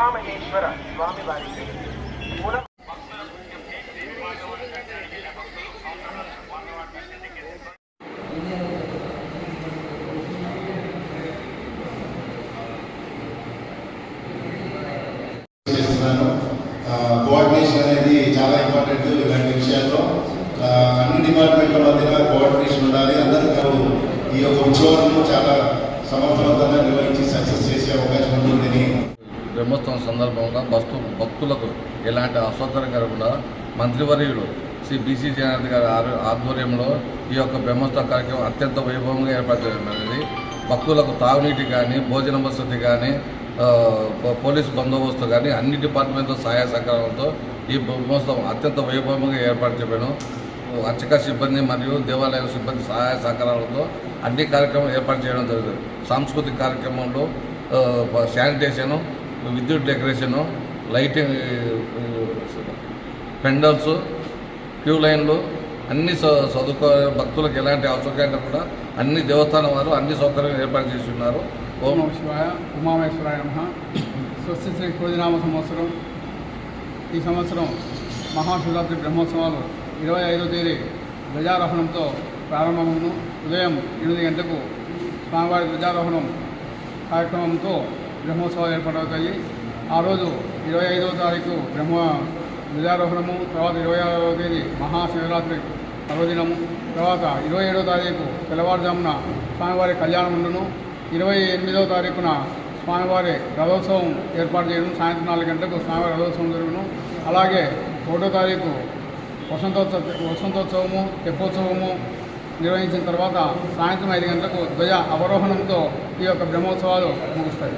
ఉమామహేశ్వర స్వామి వారికి కోఆర్డినేషన్ అనేది చాలా ఇంపార్టెంట్ ఇలాంటి విషయాల్లో. అన్ని డిపార్ట్మెంట్ల మధ్యన కోఆర్డినేషన్ ఉండాలి. అందరూ ఈ యొక్క ఉత్సవాలను చాలా సమర్థవంతంగా నిర్వహించి సక్సెస్ చేసే అవకాశం ఉంటుందని బ్రహ్మోత్సవం సందర్భంగా భక్తు భక్తులకు ఎలాంటి అసౌకర్యం కలగకుండా మంత్రివర్యులు శ్రీ బీసీ జగన్నాథ్ గారి ఆధ్వర్యంలో ఈ యొక్క బ్రహ్మోత్సవ కార్యక్రమం అత్యంత వైభవంగా ఏర్పాటు భక్తులకు తాగునీటి కానీ భోజన వసతి కానీ పోలీస్ బందోబస్తు కానీ అన్ని డిపార్ట్మెంట్ల సహాయ సహకారంతో ఈ బ్రహ్మోత్సవం అత్యంత వైభవంగా ఏర్పాటు చేయబడను అర్చక సిబ్బంది మరియు దేవాలయ సిబ్బంది సహాయ సహకారాలతో అన్ని కార్యక్రమాలు ఏర్పాటు చేయడం జరుగుతుంది సాంస్కృతిక కార్యక్రమంలో శానిటేషను విద్యుత్ డెకరేషను లైటింగ్ పెండల్స్ క్యూ లైన్లు అన్ని సౌ- సదుపాయ భక్తులకు ఎలాంటి అసౌకర్యం కూడా అన్ని దేవస్థానం వారు అన్ని సౌకర్యాలు ఏర్పాటు చేసి ఉన్నారు ఓం ఓం శివాయ ఉమామేశ్వరాయ నమ. స్వస్తి శ్రీ కోదినామ సంవత్సరం. ఈ సంవత్సరం మహాశివరాత్రి బ్రహ్మోత్సవాలు ఇరవై ఐదో తేదీ ధ్వజారోహణంతో ప్రారంభమును ఉదయం ఎనిమిది గంటలకు స్వామివారి ధ్వజారోహణం కార్యక్రమంతో బ్రహ్మోత్సవాలు ఏర్పాటవుతాయి. ఆ రోజు ఇరవై ఐదవ తారీఖు బ్రహ్మ ధ్వజారోహణము తర్వాత ఇరవై ఆరవ తేదీ మహాశివరాత్రి పర్వదినము తర్వాత ఇరవై ఏడవ తారీఖు తెల్లవారుజామున స్వామివారి కళ్యాణం ఉండును ఇరవై ఎనిమిదవ తారీఖున స్వామివారి రథోత్సవం ఏర్పాటు చేయడం సాయంత్రం నాలుగు గంటలకు స్వామివారి రథోత్సవం జరుగును. అలాగే ఒకటో తారీఖు వసంతోత్సవ వసంతోత్సవము తెప్పోత్సవము నిర్వహించిన తర్వాత సాయంత్రం ఐదు గంటలకు ధ్వజ అవరోహణంతో ఈ యొక్క బ్రహ్మోత్సవాలు ముగుస్తాయి.